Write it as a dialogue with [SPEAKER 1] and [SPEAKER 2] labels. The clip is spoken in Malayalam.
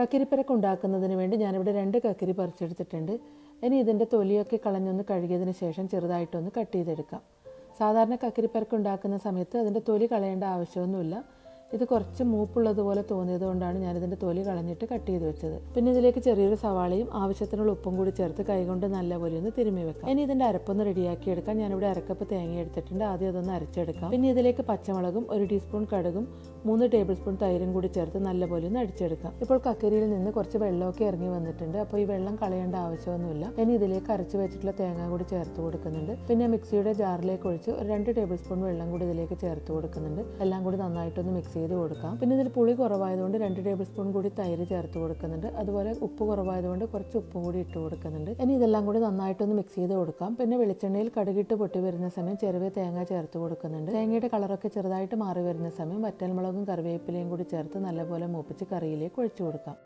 [SPEAKER 1] കക്കിരിപ്പരക്ക് ഉണ്ടാക്കുന്നതിന് വേണ്ടി ഞാനിവിടെ രണ്ട് കക്കിരി പറിച്ചെടുത്തിട്ടുണ്ട്. ഇനി ഇതിന്റെ തൊലിയൊക്കെ കളഞ്ഞൊന്ന് കഴുകിയതിന് ശേഷം ചെറുതായിട്ടൊന്ന് കട്ട് ചെയ്തെടുക്കാം. സാധാരണ കക്കിരിപ്പരക്ക് ഉണ്ടാക്കുന്ന സമയത്ത് അതിന്റെ തൊലി കളയേണ്ട ആവശ്യമൊന്നുമില്ല. ഇത് കുറച്ച് മൂപ്പുള്ളതുപോലെ തോന്നിയത് കൊണ്ടാണ് ഞാനിതിന്റെ തൊലി കളഞ്ഞിട്ട് കട്ട് ചെയ്ത് വെച്ചത്. പിന്നെ ഇതിലേക്ക് ചെറിയൊരു സവാളയും ആവശ്യത്തിനുള്ള ഉപ്പും കൂടി ചേർത്ത് കൈകൊണ്ട് നല്ലപോലെ ഒന്ന് തിരുമ്മി വെക്കാം. ഇനി ഇതിന്റെ അരപ്പൊന്ന് റെഡിയാക്കി എടുക്കാം. ഞാനിവിടെ അരക്കപ്പ് തേങ്ങ എടുത്തിട്ടുണ്ട്. ആദ്യം അതൊന്ന് അരച്ചെടുക്കാം. പിന്നെ ഇതിലേക്ക് പച്ചമുളകും ഒരു ടീസ്പൂൺ കടുകും മൂന്ന് ടേബിൾ സ്പൂൺ തൈരും കൂടി ചേർത്ത് നല്ലപോലെ ഒന്ന് അടിച്ചെടുക്കാം. ഇപ്പോൾ കക്കരിയിൽ നിന്ന് കുറച്ച് വെള്ളമൊക്കെ ഇറങ്ങി വന്നിട്ടുണ്ട്. അപ്പോൾ ഈ വെള്ളം കളയേണ്ട ആവശ്യമൊന്നുമില്ല. ഇനി ഇതിലേക്ക് അരച്ച് വെച്ചിട്ടുള്ള തേങ്ങ കൂടി ചേർത്ത് കൊടുക്കുന്നുണ്ട്. പിന്നെ മിക്സിയുടെ ജാറിലേക്ക് ഒഴിച്ച് ഒരു രണ്ട് ടേബിൾ സ്പൂൺ വെള്ളം കൂടി ഇതിലേക്ക് ചേർത്ത് കൊടുക്കുന്നുണ്ട്. എല്ലാം കൂടി നന്നായിട്ടൊന്ന് മിക്സ് ചെയ്ത് കൊടുക്കാം. പിന്നെ ഇതിൽ പുളി കുറവായതുകൊണ്ട് രണ്ട് ടേബിൾ സ്പൂൺ കൂടി തൈര് ചേർത്ത് കൊടുക്കുന്നുണ്ട്. അതുപോലെ ഉപ്പ് കുറവായതുകൊണ്ട് കുറച്ച് ഉപ്പും കൂടി ഇട്ട് കൊടുക്കുന്നുണ്ട്. ഇനി ഇതെല്ലാം കൂടി നന്നായിട്ടൊന്ന് മിക്സ് ചെയ്ത് കൊടുക്കാം. പിന്നെ വെളിച്ചെണ്ണയിൽ കടുകിട്ട് പൊട്ടി വരുന്ന സമയം ചെറിയ തേങ്ങ ചേർത്ത് കൊടുക്കുന്നുണ്ട്. തേങ്ങയുടെ കളറൊക്കെ ചെറുതായിട്ട് മാറി വരുന്ന സമയം വറ്റൽമുളകും കറിവേപ്പിലയും കൂടി ചേർത്ത് നല്ലപോലെ മൂപ്പിച്ച് കറിയിലേക്ക് ഒഴിച്ചു കൊടുക്കാം.